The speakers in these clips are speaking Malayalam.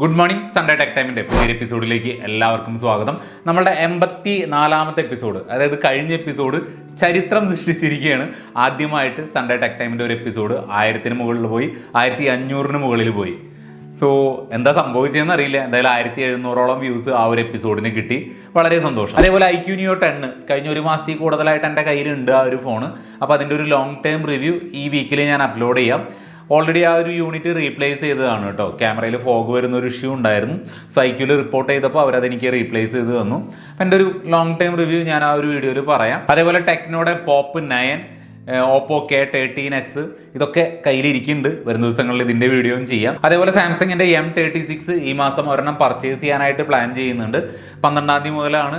ഗുഡ് മോർണിംഗ് സൺഡേ ടെക് ടൈമിന്റെ പുതിയൊരു എപ്പിസോഡിലേക്ക് എല്ലാവർക്കും സ്വാഗതം. നമ്മളുടെ എൺപത്തി നാലാമത്തെ എപ്പിസോഡ് അതായത് കഴിഞ്ഞ എപ്പിസോഡ് ചരിത്രം സൃഷ്ടിച്ചിരിക്കുകയാണ്. ആദ്യമായിട്ട് സൺഡേ ടെക് ടൈമിന്റെ ഒരു എപ്പിസോഡ് ആയിരത്തിന് മുകളിൽ പോയി ആയിരത്തി അഞ്ഞൂറിന് മുകളിൽ പോയി. സോ എന്താ സംഭവിച്ചതെന്ന് അറിയില്ല. എന്തായാലും ആയിരത്തി എഴുന്നൂറോളം വ്യൂസ് ആ ഒരു എപ്പിസോഡിന് കിട്ടി. വളരെ സന്തോഷം. അതേപോലെ ഐ ക്യു നിയോ ടെണ്ണ് കഴിഞ്ഞ ഒരു മാസത്തിൽ കൂടുതലായിട്ട് എന്റെ കയ്യിലുണ്ട് ആ ഒരു ഫോൺ അപ്പോൾ അതിന്റെ ഒരു ലോങ് ടേം റിവ്യൂ ഈ വീക്കിൽ ഞാൻ അപ്ലോഡ് ചെയ്യാം. ഓൾറെഡി ആ ഒരു യൂണിറ്റ് റീപ്ലേസ് ചെയ്തതാണ് കേട്ടോ. ക്യാമറയിൽ ഫോഗ് വരുന്ന ഒരു ഇഷ്യൂ ഉണ്ടായിരുന്നു. സോ റിപ്പോർട്ട് ചെയ്തപ്പോൾ അവരത് എനിക്ക് റീപ്ലേസ് ചെയ്ത് തന്നു. എന്റെ ഒരു ലോങ് ടൈം റിവ്യൂ ഞാൻ ആ ഒരു വീഡിയോയിൽ പറയാം. അതേപോലെ ടെക്നോയുടെ Pop nine Oppo K thirteen X ഇതൊക്കെ കയ്യിലിരിക്കുന്നുണ്ട്. വരുന്ന ദിവസങ്ങളിൽ ഇതിന്റെ വീഡിയോയും ചെയ്യാം. അതേപോലെ സാംസങ്ങിന്റെ എം തേർട്ടി സിക്സ് ഈ മാസം ഒരെണ്ണം പർച്ചേസ് ചെയ്യാനായിട്ട് പ്ലാൻ ചെയ്യുന്നുണ്ട്. പന്ത്രണ്ടാം തീയതി മുതലാണ്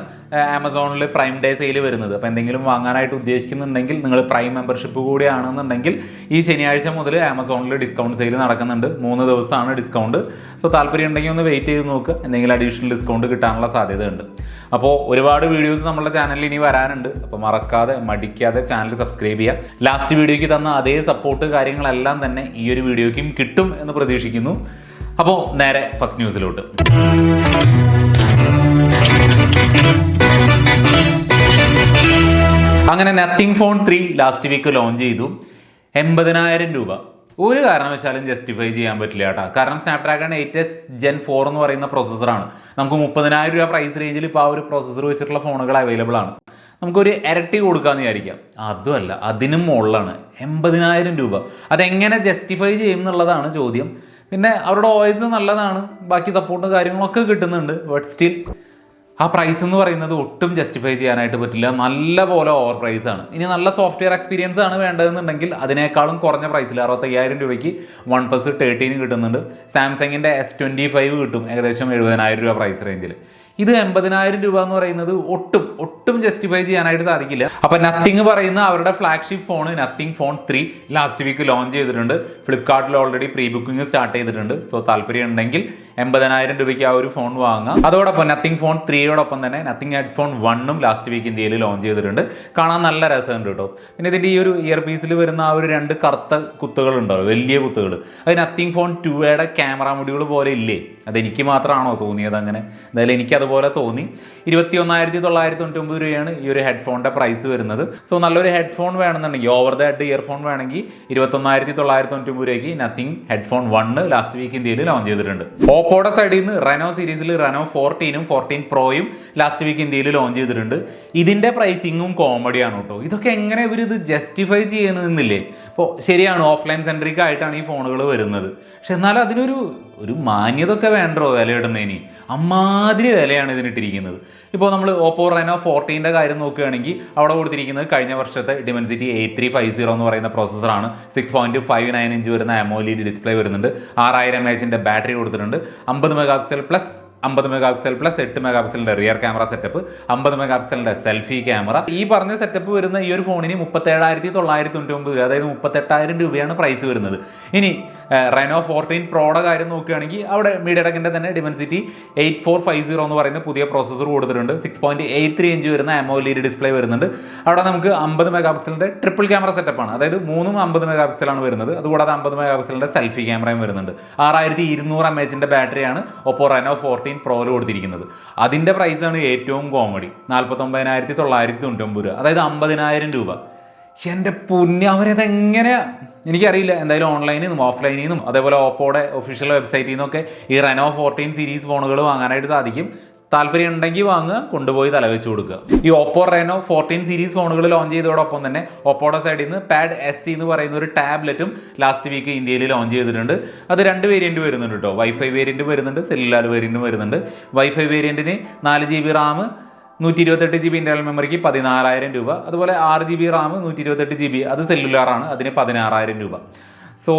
ആമസോണിൽ പ്രൈം ഡേ സെയിൽ വരുന്നത്. അപ്പോൾ എന്തെങ്കിലും വാങ്ങാനായിട്ട് ഉദ്ദേശിക്കുന്നുണ്ടെങ്കിൽ നിങ്ങൾ പ്രൈം മെമ്പർഷിപ്പ് കൂടിയാണെന്നുണ്ടെങ്കിൽ ഈ ശനിയാഴ്ച മുതൽ ആമസോണിൽ ഡിസ്കൗണ്ട് സെയിൽ നടക്കുന്നുണ്ട്. മൂന്ന് ദിവസമാണ് ഡിസ്കൗണ്ട് സോ താല്പര്യം ഉണ്ടെങ്കിൽ ഒന്ന് വെയിറ്റ് ചെയ്ത് നോക്കുക എന്തെങ്കിലും അഡീഷണൽ ഡിസ്കൗണ്ട് കിട്ടാനുള്ള സാധ്യതയുണ്ട്. അപ്പോൾ ഒരുപാട് വീഡിയോസ് നമ്മുടെ ചാനലിൽ ഇനി വരാനുണ്ട്. അപ്പോൾ മറക്കാതെ മടിക്കാതെ ചാനൽ സബ്സ്ക്രൈബ് ചെയ്യുക. ലാസ്റ്റ് വീഡിയോയ്ക്ക് തന്ന അതേ സപ്പോർട്ട് കാര്യങ്ങളെല്ലാം തന്നെ ഈ ഒരു വീഡിയോയ്ക്കും കിട്ടും എന്ന് പ്രതീക്ഷിക്കുന്നു. അപ്പോൾ നേരെ ഫസ്റ്റ് ന്യൂസിലോട്ട് അങ്ങനെ Nothing phone three last week launch ചെയ്തു. എൺപതിനായിരം രൂപ. ഒരു കാരണവശാലും ജസ്റ്റിഫൈ ചെയ്യാൻ പറ്റില്ല കേട്ടോ. കാരണം Snapdragon eight S Gen four എന്ന് പറയുന്ന പ്രോസസ്സറാണ് നമുക്ക് മുപ്പതിനായിരം രൂപ പ്രൈസ് റേഞ്ചിൽ ഇപ്പോൾ ആ ഒരു പ്രോസസ്സർ വെച്ചിട്ടുള്ള ഫോണുകൾ അവൈലബിൾ ആണ്. നമുക്കൊരു ഇരട്ടി കൊടുക്കാമെന്ന് വിചാരിക്കാം. അതുമല്ല അതിനും മുകളിലാണ് എൺപതിനായിരം രൂപ. അതെങ്ങനെ ജസ്റ്റിഫൈ ചെയ്യും എന്നുള്ളതാണ് ചോദ്യം. പിന്നെ അവരുടെ വോയിസ് നല്ലതാണ്. ബാക്കി സപ്പോർട്ടും കാര്യങ്ങളൊക്കെ കിട്ടുന്നുണ്ട്. ബട്ട് സ്റ്റിൽ ആ പ്രൈസ് എന്ന് പറയുന്നത് ഒട്ടും ജസ്റ്റിഫൈ ചെയ്യാനായിട്ട് പറ്റില്ല. നല്ല പോലെ ഓവർ പ്രൈസ് ആണ്. ഇനി നല്ല സോഫ്റ്റ്വെയർ എക്സ്പീരിയൻസ് ആണ് വേണ്ടതെന്നുണ്ടെങ്കിൽ അതിനേക്കാളും കുറഞ്ഞ പ്രൈസിൽ അറുപത്തയ്യായിരം രൂപയ്ക്ക് വൺ പ്ലസ് തേർട്ടീൻ കിട്ടുന്നുണ്ട് സാംസങ്ങിന്റെ എസ് ട്വന്റി ഫൈവ് കിട്ടും. ഏകദേശം എഴുപതിനായിരം രൂപ പ്രൈസ് റേഞ്ചിൽ ഇത് എൺപതിനായിരം രൂപ എന്ന് പറയുന്നത് ഒട്ടും ഒട്ടും ജസ്റ്റിഫൈ ചെയ്യാനായിട്ട് സാധിക്കില്ല. അപ്പൊ നത്തിങ് പറയുന്ന അവരുടെ flagship phone Nothing phone three last week launch ചെയ്തിട്ടുണ്ട്. ഫ്ലിപ്കാർട്ടിൽ ഓൾറെഡി പ്രീ ബുക്കിംഗ് സ്റ്റാർട്ട് ചെയ്തിട്ടുണ്ട്. സോ താല്പര്യം ഉണ്ടെങ്കിൽ എൺപതിനായിരം രൂപയ്ക്ക് ആ ഒരു ഫോൺ വാങ്ങാം. അതോടൊപ്പം നത്തിങ് ഫോൺ ത്രീയോടൊപ്പം തന്നെ നത്തിങ് ഹെഡ് ഹെഡ്ഫോൺ വണ്ണും ലാസ്റ്റ് വീക്ക് ഇന്ത്യയിൽ ലോഞ്ച് ചെയ്തിട്ടുണ്ട്. കാണാൻ നല്ല രസമുണ്ട് കേട്ടോ. പിന്നെ ഇതിന്റെ ഈ ഒരു ഇയർ പീസിൽ വരുന്ന ആ ഒരു രണ്ട് കറുത്ത കുത്തുകൾ ഉണ്ടാവും വലിയ കുത്തുകൾ അത് നത്തിങ് ഫോൺ ടുയുടെ ക്യാമറ മുടികൾ പോലെ ഇല്ലേ? അതെനിക്ക് മാത്രമാണോ തോന്നിയത് അങ്ങനെ? എന്തായാലും എനിക്ക് അതുപോലെ തോന്നി. ഇരുപത്തി ഒന്നായിരത്തി തൊള്ളായിരത്തി തൊണ്ണൂറ്റൊമ്പത് രൂപയാണ് ഈ ഒരു ഹെഡ്ഫോണിന്റെ പ്രൈസ് വരുന്നത്. സോ നല്ലൊരു ഹെഡ്ഫോൺ വേണമെന്നുണ്ടെങ്കിൽ ഓവർ ദ ഹെഡ് ഇയർഫോൺ വേണമെങ്കിൽ ഇരുപത്തൊന്നായിരത്തി തൊള്ളായിരത്തി തൊണ്ണൂറ്റി ഒമ്പത് രൂപയ്ക്ക് Nothing headphone one last week ഇന്ത്യയിൽ ലോഞ്ച് ചെയ്തിട്ടുണ്ട് ഓപ്പോയുടെ സൈഡിൽ നിന്ന് റെനോ സീരീസിൽ റെനോ ഫോർട്ടീനും ഫോർട്ടീൻ പ്രോയും ലാസ്റ്റ് വീക്ക് ഇന്ത്യയിൽ ലോഞ്ച് ചെയ്തിട്ടുണ്ട്. ഇതിന്റെ പ്രൈസിങ്ങും കോമഡിയാണ് കേട്ടോ. ഇതൊക്കെ എങ്ങനെ ഇവർ ഇത് ജസ്റ്റിഫൈ ചെയ്യുന്നില്ലേ ഇപ്പോൾ ശരിയാണ് ഓഫ്ലൈൻ സെൻട്രിക് ആയിട്ടാണ് ഈ ഫോണുകൾ വരുന്നത്. പക്ഷെ എന്നാൽ അതിനൊരു ഒരു മാന്യതൊക്കെ വേണ്ടോ വിലയിടുന്നതിന്? അമ്മാതിരി വിലയാണ് ഇതിനിട്ടിരിക്കുന്നത്. ഇപ്പോൾ നമ്മൾ ഓപ്പോ റെനോ ഫോർട്ടീന്റെ കാര്യം നോക്കുകയാണെങ്കിൽ അവിടെ കൊടുത്തിരിക്കുന്നത് കഴിഞ്ഞ വർഷത്തെ Dimensity eight three five zero എന്ന് പറയുന്ന പ്രോസസ്സറാണ്. Six point five nine inch വരുന്ന അമോലി ഡിസ്പ്ലേ വരുന്നുണ്ട്. ആറായിരം എച്ചിന്റെ ബാറ്ററി കൊടുത്തിട്ടുണ്ട്. അമ്പത് മെഗാ പിക്സൽ പ്ലസ് അമ്പത് മെഗാ പിക്സൽ പ്ലസ് എട്ട് മെഗാ പിക്സലിന്റെ റിയർ ക്യാമറ സെറ്റപ്പ് അമ്പത് മെഗാ പിക്സലിന്റെ സെൽഫി ക്യാമറ ഈ പറഞ്ഞ സെറ്റപ്പ് വരുന്ന ഈ ഒരു ഫോണിന് മുപ്പത്തേഴായിരത്തി തൊള്ളായിരത്തി തൊണ്ണൂറ്റി ഒമ്പത് രൂപ അതായത് മുപ്പത്തെട്ടായിരം രൂപയാണ് പ്രൈസ് വരുന്നത്. ഇനി റെനോ ഫോർട്ടീൻ പ്രോയുടെ കാര്യം നോക്കുകയാണെങ്കിൽ അവിടെ മീഡിയടക്കിന്റെ തന്നെ Dimensity eight four five zero എന്ന് പറയുന്ന പുതിയ പ്രോസസ്സർ കൊടുത്തിട്ടുണ്ട്. Six point eight three inch വരുന്ന എമോലീഡ് ഡിസ്പ്ലേ വരുന്നുണ്ട്. അവിടെ നമുക്ക് അമ്പത് മെഗാ പിക്സലിന്റെ ട്രിപ്പിൾ ക്യാമറ സെറ്റപ്പാണ് അതായത് മൂന്നും അമ്പത് മെഗാ പിക്സലാണ് വരുന്നത്. അതുകൂടാതെ അമ്പത് മെഗാ പിക്സലിന്റെ സെൽഫി ക്യാമറയും വരുന്നുണ്ട്. ആറായിരത്തി ഇരുന്നൂറ് എം എച്ചിന്റെ ബാറ്ററിയാണ് ഒപ്പോ റെനോ ഫോർട്ടീൻ പ്രോയിൽ കൊടുത്തിരിക്കുന്നത്. അതിന്റെ പ്രൈസാണ് ഏറ്റവും കോമഡി നാൽപ്പത്തൊമ്പതിനായിരത്തി തൊള്ളായിരത്തി തൊണ്ണൂറ്റൊമ്പത് രൂപ. അതായത് അമ്പതിനായിരം രൂപ. എന്റെ പുണ്യ അവരത് എങ്ങനെയാ എനിക്കറിയില്ല. എന്തായാലും ഓൺലൈനിൽ നിന്നും ഓഫ്ലൈനിൽ നിന്നും അതേപോലെ ഓപ്പോയുടെ ഒഫീഷ്യൽ വെബ്സൈറ്റിൽ നിന്നൊക്കെ ഈ റെനോ ഫോർട്ടീൻ സീരീസ് ഫോണുകൾ വാങ്ങാനായിട്ട് സാധിക്കും. താല്പര്യം ഉണ്ടെങ്കിൽ വാങ്ങുക കൊണ്ടുപോയി തലവെച്ച് കൊടുക്കുക. ഈ ഓപ്പോ റെനോ ഫോർട്ടീൻ സീരീസ് ഫോണുകൾ ലോഞ്ച് ചെയ്തതോടൊപ്പം തന്നെ ഓപ്പോയുടെ സൈഡിൽ നിന്ന് പാഡ് എസ് സി എന്ന് പറയുന്ന ഒരു ടാബ്ലറ്റും ലാസ്റ്റ് വീക്ക് ഇന്ത്യയിൽ ലോഞ്ച് ചെയ്തിട്ടുണ്ട്. അത് രണ്ട് വേരിയന്റ് വരുന്നുണ്ട് കേട്ടോ വൈഫൈ വേരിയന്റ് വരുന്നുണ്ട് സെല്ലുലാർ വേരിയന്റും വരുന്നുണ്ട്. വൈഫൈ വേരിയന്റിന് നാല് ജി ബി റാം നൂറ്റി ഇരുപത്തെട്ട് ജി ബി ഇന്റർണൽ മെമ്മറിക്ക് പതിനാറായിരം രൂപ. അതുപോലെ ആറ് ജി ബി റാം നൂറ്റി ഇരുപത്തെട്ട് ജി ബി അത് സെല്ലുലാറാണ് അതിന് പതിനാറായിരം രൂപ. സോ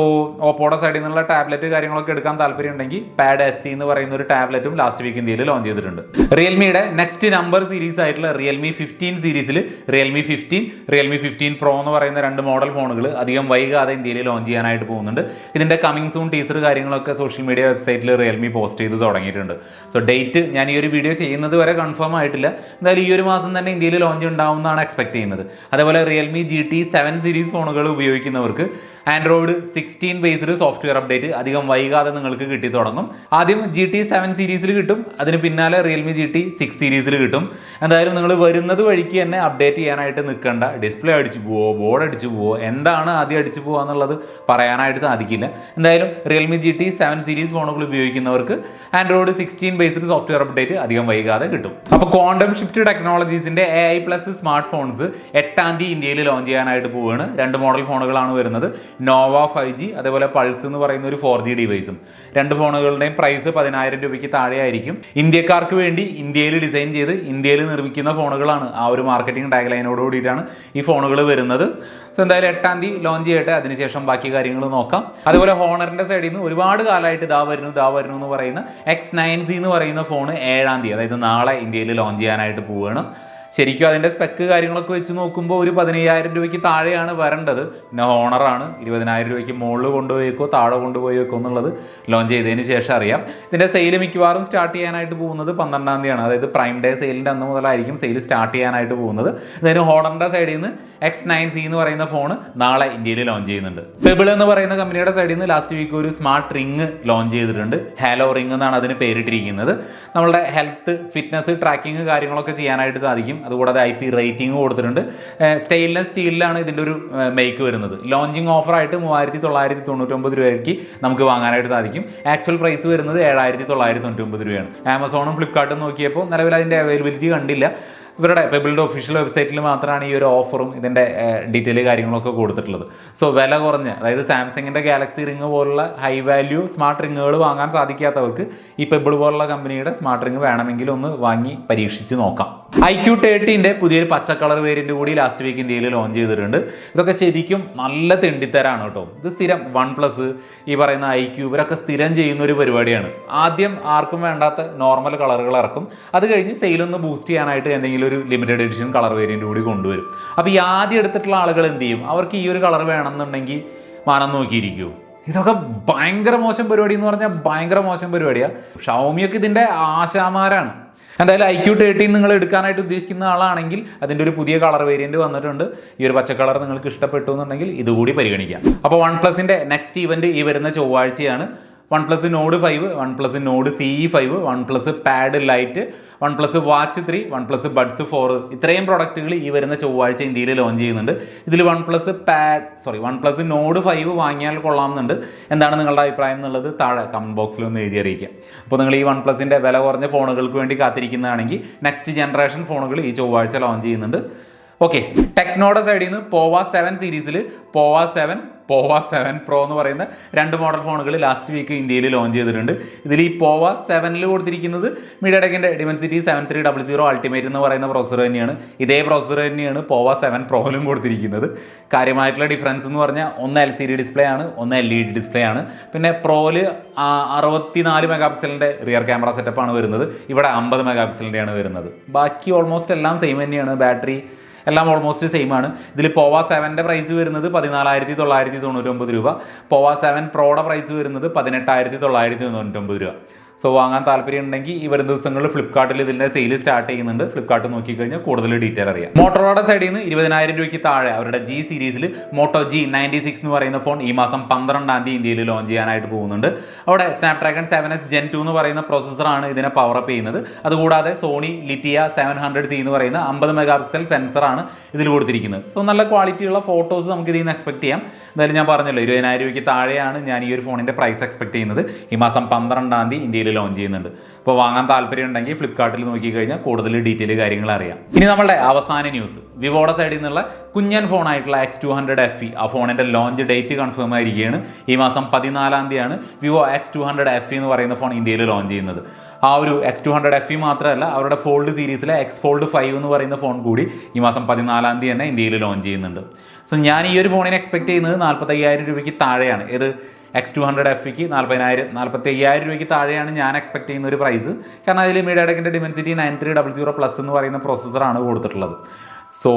ഓപ്പോയുടെ സൈഡിൽ നിന്നുള്ള ടാബ്ലറ്റ് കാര്യങ്ങളൊക്കെ എടുക്കാൻ താല്പര്യം ഉണ്ടെങ്കിൽ പാഡ് എസ് സി എന്ന് പറയുന്ന ഒരു ടാബ്ലറ്റും ലാസ്റ്റ് വീക്ക് ഇന്ത്യയിൽ ലോഞ്ച് ചെയ്തിട്ടുണ്ട്. റിയൽമിയുടെ നെക്സ്റ്റ് നമ്പർ സീരീസ് ആയിട്ടുള്ള റിയൽമി ഫിഫ്റ്റീൻ സീരീസിൽ Realme fifteen Realme fifteen Pro എന്ന് പറയുന്ന രണ്ട് മോഡൽ ഫോണുകൾ അധികം വൈകാതെ ഇന്ത്യയിൽ ലോഞ്ച് ചെയ്യാനായിട്ട് പോകുന്നുണ്ട്. ഇതിന്റെ കമ്മിങ് സൂൺ ടീസർ കാര്യങ്ങളൊക്കെ സോഷ്യൽ മീഡിയ വെബ്സൈറ്റിൽ റിയൽമി പോസ്റ്റ് ചെയ്ത് തുടങ്ങിയിട്ടുണ്ട്. സോ ഡേറ്റ് ഞാൻ ഈ ഒരു വീഡിയോ ചെയ്യുന്നത് വരെ കൺഫേം ആയിട്ടില്ല. എന്തായാലും ഈ ഒരു മാസം തന്നെ ഇന്ത്യയിൽ ലോഞ്ച് ഉണ്ടാവും എന്നാണ് എക്സ്പെക്ട് ചെയ്യുന്നത്. അതേപോലെ Realme G T seven series ഫോണുകൾ ഉപയോഗിക്കുന്നവർക്ക് Android sixteen based software update അധികം വൈകാതെ നിങ്ങൾക്ക് കിട്ടി തുടങ്ങും. ആദ്യം ജി ടി സെവൻ സീരീസിൽ കിട്ടും. അതിന് പിന്നാലെ റിയൽമി ജി ടി സിക്സ് സീരീസിൽ കിട്ടും. എന്തായാലും നിങ്ങൾ വരുന്നത് വഴിക്ക് തന്നെ അപ്ഡേറ്റ് ചെയ്യാനായിട്ട് നിൽക്കേണ്ട. ഡിസ്പ്ലേ അടിച്ചു പോവോ ബോർഡ് അടിച്ചു പോവോ എന്താണ് ആദ്യം അടിച്ചു പോവുക എന്നുള്ളത് പറയാനായിട്ട് സാധിക്കില്ല. എന്തായാലും Realme G T seven series ഫോണുകൾ ഉപയോഗിക്കുന്നവർക്ക് Android sixteen based software update അധികം വൈകാതെ കിട്ടും. അപ്പോൾ ക്വാണ്ടം ഷിഫ്റ്റ് ടെക്നോളജീസിന്റെ A I plus smartphones എട്ടാം തീയതി ഇന്ത്യയിൽ ലോഞ്ച് ചെയ്യാനായിട്ട് പോവുകയാണ് രണ്ട് മോഡൽ ഫോണുകളാണ് വരുന്നത്. നോവ ഫൈവ് ജി അതേപോലെ പൾസ് എന്ന് പറയുന്ന ഒരു ഫോർ ജി ഡിവൈസും രണ്ട് ഫോണുകളുടെയും പ്രൈസ് പതിനായിരം രൂപയ്ക്ക് താഴെയായിരിക്കും. ഇന്ത്യക്കാർക്ക് വേണ്ടി ഇന്ത്യയിൽ ഡിസൈൻ ചെയ്ത് ഇന്ത്യയിൽ നിർമ്മിക്കുന്ന ഫോണുകളാണ് ആ ഒരു മാർക്കറ്റിംഗ് ടാഗ് ലൈനോട് കൂടിയിട്ടാണ് ഈ ഫോണുകൾ വരുന്നത്. സോ എന്തായാലും എട്ടാം തീയതി ലോഞ്ച് ചെയ്യട്ടെ. അതിനുശേഷം ബാക്കി കാര്യങ്ങൾ നോക്കാം. അതുപോലെ ഹോണറിന്റെ സൈഡിൽ നിന്ന് ഒരുപാട് കാലമായിട്ട് ഇതാ വരുന്നു ഇതാ വരുന്നു എന്ന് പറയുന്ന എക്സ് നയൻ സി എന്ന് പറയുന്ന ഫോൺ ഏഴാം തീയതി അതായത് നാളെ ഇന്ത്യയിൽ ലോഞ്ച് ചെയ്യാനായിട്ട് പോവുകയാണ്. ശരിക്കും അതിന്റെ സ്പെക്ക് കാര്യങ്ങളൊക്കെ വെച്ച് നോക്കുമ്പോൾ ഒരു പതിനയ്യായിരം രൂപയ്ക്ക് താഴെയാണ് വരേണ്ടത്. പിന്നെ ഹോണറാണ് ഇരുപതിനായിരം രൂപയ്ക്ക് മുകളിൽ കൊണ്ടുപോയേക്കോ താഴെ കൊണ്ടുപോയേക്കോ എന്നുള്ളത് ലോഞ്ച് ചെയ്തതിന് ശേഷം അറിയാം. ഇതിന്റെ സെയിൽ മിക്കവാറും സ്റ്റാർട്ട് ചെയ്യാനായിട്ട് പോകുന്നത് പന്ത്രണ്ടാം തീയതിയാണ്. അതായത് പ്രൈം ഡേ സെയിലിന്റെ അന്ന് മുതലായിരിക്കും സെയിൽ സ്റ്റാർട്ട് ചെയ്യാനായിട്ട് പോകുന്നത്. അതിന് ഹോണറിന്റെ സൈഡിൽ നിന്ന് എക്സ് നയൻ സി എന്ന് പറയുന്ന ഫോൺ നാളെ ഇന്ത്യയിൽ ലോഞ്ച് ചെയ്യുന്നുണ്ട്. പെബിൾ എന്ന് പറയുന്ന കമ്പനിയുടെ സൈഡിൽ നിന്ന് ലാസ്റ്റ് വീക്ക് ഒരു സ്മാർട്ട് റിങ് ലോഞ്ച് ചെയ്തിട്ടുണ്ട്. ഹാലോ റിങ് എന്നാണ് അതിന് പേരിട്ടിരിക്കുന്നത്. നമ്മളുടെ ഹെൽത്ത് ഫിറ്റ്നസ് ട്രാക്കിംഗ് കാര്യങ്ങളൊക്കെ ചെയ്യാനായിട്ട് സാധിക്കും. അതുകൂടാതെ ഐ പി റേറ്റിംഗും കൊടുത്തിട്ടുണ്ട്. സ്റ്റെയിൻലെസ് സ്റ്റീലിലാണ് ഇതിന്റെ ഒരു മേക്ക് വരുന്നത്. ലോഞ്ചിങ് ഓഫറായിട്ട് മൂവായിരത്തി തൊള്ളായിരത്തി തൊണ്ണൂറ്റൊമ്പത് രൂപയ്ക്ക് നമുക്ക് വാങ്ങാനായിട്ട് സാധിക്കും. ആക്ച്വൽ പ്രൈസ് വരുന്നത് ഏഴായിരത്തി തൊള്ളായിരത്തി തൊണ്ണൂറ്റൊമ്പത് രൂപയാണ് ആമസോണും ഫ്ലിപ്കാർട്ടും നോക്കിയപ്പോൾ നിലവിൽ അതിന്റെ അവൈലബിലിറ്റി കണ്ടില്ല. ഇവരുടെ പെബിളുടെ ഒഫീഷ്യൽ വെബ്സൈറ്റിൽ മാത്രമാണ് ഈ ഒരു ഓഫറും ഇതിന്റെ ഡീറ്റെയിൽ കാര്യങ്ങളൊക്കെ കൊടുത്തിട്ടുള്ളത്. സോ വില കുറഞ്ഞ അതായത് സാംസങ്ങിന്റെ ഗാലക്സി റിങ് പോലുള്ള ഹൈ വാല്യൂ സ്മാർട്ട് റിങ്ങുകൾ വാങ്ങാൻ സാധിക്കാത്തവർക്ക് ഈ പെബിൾ പോലുള്ള കമ്പനിയുടെ സ്മാർട്ട് റിങ് വേണമെങ്കിൽ ഒന്ന് വാങ്ങി പരീക്ഷിച്ച് നോക്കാം. ഐ ക്യു തേർട്ടീന്റെ പുതിയൊരു പച്ച കളർ വേരിയന്റ് കൂടി ലാസ്റ്റ് വീക്ക് ഇന്ത്യയിൽ ലോഞ്ച് ചെയ്തിട്ടുണ്ട്. ഇതൊക്കെ ശരിക്കും നല്ല തെണ്ടിത്തരാണ് കേട്ടോ. ഇത് സ്ഥിരം വൺ പ്ലസ് ഈ പറയുന്ന ഐ ക്യു ഇവരൊക്കെ സ്ഥിരം ചെയ്യുന്ന ഒരു പരിപാടിയാണ്. ആദ്യം ആർക്കും വേണ്ടാത്ത നോർമൽ കളറുകൾ ഇറക്കും. അത് കഴിഞ്ഞ് സെയിലൊന്ന് ബൂസ്റ്റ് ചെയ്യാനായിട്ട് എന്തെങ്കിലും ഒരു ലിമിറ്റഡ് എഡിഷൻ കളർ വേരിയന്റ് കൂടി കൊണ്ടുവരും. അപ്പോൾ ഈ ആദ്യം എടുത്തിട്ടുള്ള ആളുകൾ എന്ത് ചെയ്യും? അവർക്ക് ഈ ഒരു കളർ വേണമെന്നുണ്ടെങ്കിൽ മാനം നോക്കിയിരിക്കുമോ ഇതൊക്കെ ഭയങ്കര മോശം പരിപാടി എന്ന് പറഞ്ഞാൽ ഭയങ്കര മോശം പരിപാടിയാണ് ഷൗമിയൊക്കെ ഇതിന്റെ ആശാമാരാണ്. എന്തായാലും ഐ ക്യൂ തേർട്ടീൻ നിങ്ങൾ എടുക്കാനായിട്ട് ഉദ്ദേശിക്കുന്ന ആളാണെങ്കിൽ അതിന്റെ ഒരു പുതിയ കളർ വേരിയന്റ് വന്നിട്ടുണ്ട്. ഈ ഒരു പച്ച കളർ നിങ്ങൾക്ക് ഇഷ്ടപ്പെട്ടു എന്നുണ്ടെങ്കിൽ ഇതുകൂടി പരിഗണിക്കാം. അപ്പോൾ വൺ പ്ലസിന്റെ നെക്സ്റ്റ് ഇവന്റ് ഈ വരുന്ന ചൊവ്വാഴ്ചയാണ്. OnePlus Nord five OnePlus Nord C five OnePlus Pad Lite OnePlus Watch three OnePlus Buds four ഇത്രയും പ്രൊഡക്റ്റുകൾ ഈ വരുന്ന ചൊവ്വാഴ്ച ഇന്ത്യയിൽ ലോഞ്ച് ചെയ്യുന്നുണ്ട്. ഇതിൽ OnePlus Pad sorry OnePlus Nord five വാങ്ങിയാൽ കൊള്ളാമെന്നുണ്ട്. എന്താണ് നിങ്ങളുടെ അഭിപ്രായം എന്നുള്ളത് താഴെ കമന്റ് ബോക്സിൽ ഒന്ന് എഴുതി അറിയിക്കാം അപ്പോൾ നിങ്ങൾ ഈ വൺ പ്ലസിന്റെ വില കുറഞ്ഞ ഫോണുകൾക്ക് വേണ്ടി കാത്തിരിക്കുന്നതാണെങ്കിൽ നെക്സ്റ്റ് ജനറേഷൻ ഫോണുകൾ ഈ ചൊവ്വാഴ്ച ലോഞ്ച് ചെയ്യുന്നുണ്ട്. ഓക്കെ ടെക്നോയുടെ സൈഡിൽ നിന്ന് പോവ സെവൻ സീരീസിൽ പോവ സെവൻ പോവ സെവൻ പ്രോ എന്ന് പറയുന്ന രണ്ട് മോഡൽ ഫോണുകൾ ലാസ്റ്റ് വീക്ക് ഇന്ത്യയിൽ ലോഞ്ച് ചെയ്തിട്ടുണ്ട്. ഇതിൽ ഈ പോവ സെവനിൽ കൊടുത്തിരിക്കുന്നത് മീഡിയടെക്കിന്റെ Dimensity seven three double zero Ultimate എന്ന് പറയുന്ന പ്രോസർ തന്നെയാണ്. ഇതേ പ്രോസസ്സർ തന്നെയാണ് പോവ സെവൻ പ്രോയിലും കൊടുത്തിരിക്കുന്നത്. കാര്യമായിട്ടുള്ള ഡിഫറൻസ് എന്ന് പറഞ്ഞാൽ ഒന്ന് എൽ സി ഡി ഡിസ്പ്ലേ ആണ് ഒന്ന് എൽ ഇ ഡി ഡിസ്പ്ലേ ആണ്. പിന്നെ പ്രോയിൽ അറുപത്തിനാല് മെഗാ പിക്സലിന്റെ റിയർ ക്യാമറ സെറ്റപ്പാണ് വരുന്നത്. ഇവിടെ അമ്പത് മെഗാ പിക്സലിന്റെയാണ് വരുന്നത്. ബാക്കി ഓൾമോസ്റ്റ് എല്ലാം സെയിം തന്നെയാണ്. ബാറ്ററി എല്ലാം ഓൾമോസ്റ്റ് സെയിം ആണ്. ഇതിൽ പോവ സെവന്റെ പ്രൈസ് വരുന്നത് പതിനാലായിരത്തി തൊള്ളായിരത്തി തൊണ്ണൂറ്റൊമ്പത് രൂപ. പോവ സെവൻ പ്രോയുടെ പ്രൈസ് വരുന്നത് പതിനെട്ടായിരത്തി തൊള്ളായിരത്തി തൊണ്ണൂറ്റൊമ്പത് രൂപ. സോ വാങ്ങാൻ താല്പര്യം ഉണ്ടെങ്കിൽ ഈ വരുന്ന ദിവസങ്ങളിൽ ഫ്ലിപ്കാർട്ടിൽ ഇതിന്റെ സെയിൽ സ്റ്റാർട്ട് ചെയ്യുന്നുണ്ട്. ഫ്ലിപ്കാർട്ട് നോക്കിക്കഴിഞ്ഞാൽ കൂടുതൽ ഡീറ്റെയിൽ അറിയാം. മോട്ടോറോയുടെ സൈഡിൽ നിന്ന് ഇരുപതിനായിരം രൂപയ്ക്ക് താഴെ അവരുടെ ജി സീരീസിൽ മോട്ടോ ജി നയന്റി സിക്സ് എന്ന് പറയുന്ന ഫോൺ ഈ മാസം പന്ത്രണ്ടാം തീയതി ഇന്ത്യയിൽ ലോഞ്ച് ചെയ്യാനായിട്ട് പോകുന്നുണ്ട്. അവിടെ Snapdragon seven S Gen two എന്ന് പറയുന്ന പ്രോസസ്സറാണ് ഇതിനെ പവർ അപ്പ് ചെയ്യുന്നത്. അതുകൂടാതെ Sony Lytia seven hundred C എന്ന് പറയുന്ന അമ്പത് മെഗാ പിക്സൽ സെൻസറാണ് ഇതിൽ കൊടുത്തിരിക്കുന്നത്. സോ നല്ല ക്വാളിറ്റിയുള്ള ഫോട്ടോസ് നമുക്ക് ഇതിൽ നിന്ന് എക്സ്പെക്ട് ചെയ്യാം. എന്തായാലും ഞാൻ പറഞ്ഞല്ലോ ഇരുപതിനായിരം രൂപയ്ക്ക് താഴെയാണ് ഞാൻ ഈ ഒരു ഫോണിന്റെ പ്രൈസ് എക്സ്പെക്ട് ചെയ്യുന്നത്. ഈ മാസം പന്ത്രണ്ടാം തീയതി ഇന്ത്യയിൽ ലോഞ്ച് ചെയ്യുന്നുണ്ട്. അപ്പോൾ വാങ്ങാൻ താല്പര്യം ഉണ്ടെങ്കിൽ ഫ്ലിപ്കാർട്ടിൽ നോക്കിക്കഴിഞ്ഞാൽ കൂടുതൽ ഡീറ്റെയിൽ കാര്യങ്ങൾ അറിയാം. ഇനി നമ്മളുടെ അവസാന ന്യൂസ് വിവോയുടെ സൈഡിൽ നിന്നുള്ള കുഞ്ഞൻ ഫോണായിട്ടുള്ള X two hundred F E ആ ഫോണിന്റെ ലോഞ്ച് ഡേറ്റ് കൺഫേം ആയിരിക്കുകയാണ്. ഈ മാസം പതിനാലാം തീയതിയാണ് Vivo X two hundred F എന്ന് പറയുന്ന ഫോൺ ഇന്ത്യയിൽ ലോഞ്ച് ചെയ്യുന്നത്. ആ ഒരു X two hundred F E മാത്രമല്ല അവരുടെ ഫോൾഡ് സീരീസിലെ എക്സ് ഫോൾഡ് ഫൈവ് എന്ന് പറയുന്ന ഫോൺ കൂടി ഈ മാസം പതിനാലാം തീയതി തന്നെ ഇന്ത്യയിൽ ലോഞ്ച് ചെയ്യുന്നുണ്ട്. സോ ഞാൻ ഈ ഒരു ഫോണിനെ എക്സ്പെക്ട് ചെയ്യുന്നത് നാൽപ്പത്തയ്യായിരം രൂപയ്ക്ക് താഴെയാണ്. ഇത് എക്സ് ടു ഹൺഡ്രഡ് എഫ് ഇക്ക് നാൽപ്പതിനായിരം നാൽപ്പത്തി അയ്യായിരം രൂപയ്ക്ക് താഴെയാണ് ഞാൻ എക്സ്പെക്ട് ചെയ്യുന്ന ഒരു പ്രൈസ് കാരണം അതിൽ മീഡിയടെക്കിന്റെ Dimensity nine three double zero plus എന്ന് പറയുന്ന പ്രോസസ്സറാണ് കൊടുത്തിട്ടുള്ളത്. സോ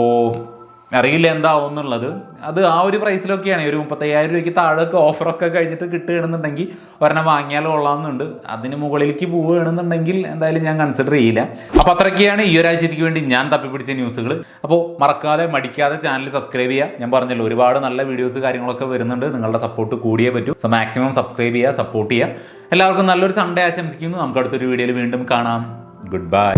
അറിയില്ല എന്താവും എന്നുള്ളത്. അത് ആ ഒരു പ്രൈസിലൊക്കെയാണ് ഒരു മുപ്പത്തയ്യായിരം രൂപയ്ക്ക് താഴെയൊക്കെ ഓഫറൊക്കെ കഴിഞ്ഞിട്ട് കിട്ടുകയാണെന്നുണ്ടെങ്കിൽ ഒരെണ്ണം വാങ്ങിയാൽ കൊള്ളാമെന്നുണ്ട്. അതിന് മുകളിലേക്ക് പോവുകയാണെന്നുണ്ടെങ്കിൽ എന്തായാലും ഞാൻ കൺസിഡർ ചെയ്യില്ല. അപ്പോൾ അത്രയ്ക്കാണ് ഈ ഒരാഴ്ചയ്ക്ക് വേണ്ടി ഞാൻ തപ്പിപ്പിടിച്ച ന്യൂസുകൾ അപ്പോൾ മറക്കാതെ മടിക്കാതെ ചാനൽ സബ്സ്ക്രൈബ് ചെയ്യുക ഞാൻ പറഞ്ഞല്ലോ ഒരുപാട് നല്ല വീഡിയോസ് കാര്യങ്ങളൊക്കെ വരുന്നുണ്ട്. നിങ്ങളുടെ സപ്പോർട്ട് കൂടിയേ പറ്റൂ. സോ മാക്സിമം സബ്സ്ക്രൈബ് ചെയ്യുക സപ്പോർട്ട് ചെയ്യുക എല്ലാവർക്കും നല്ലൊരു സൺഡേ ആശംസിക്കുന്നു. നമുക്ക് അടുത്തൊരു വീഡിയോയിൽ വീണ്ടും കാണാം. Good bye